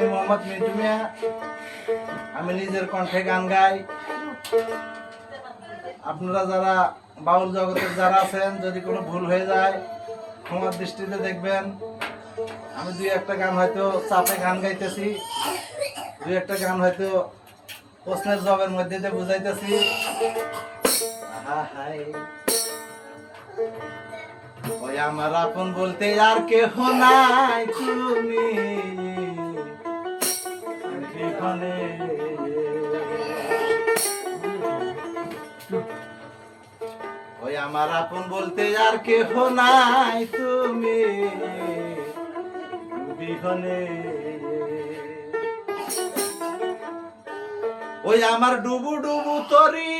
আমি মোহাম্মদ মিন্টু আমি নিজের কণ্ঠে গান গাই। আপনারা যারা বাউল জগতের যারা আছেন, যদি কোনো ভুল হয়ে যায়, ক্ষমার দৃষ্টিতে দেখবেন। আমি দুই একটা গান হয়তো চাপে গান গাইতেছি, দুই একটা গান হয়তো প্রশ্নের জবের মধ্যে দিয়ে বুঝাইতেছি। ওই আমার আপন বলতে আর কেহ নাই তুমি। এখানে ওই আমার আপন বলতে আর কেহ নাই তুমি। বিঘনে ওই আমার ডুবু ডুবু তরি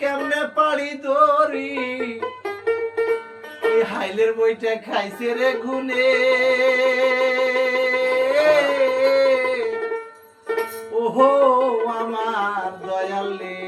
কেমনে পাড়ি দরি হাইলের বইটা খাইছে রে ঘুনে। আমার দয়ালে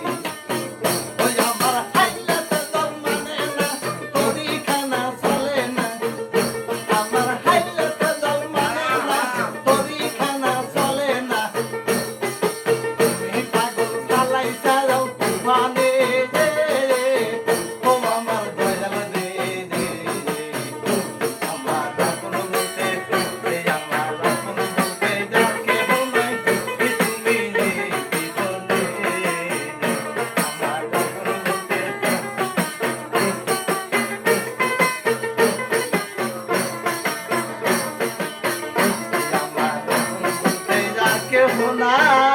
করুণা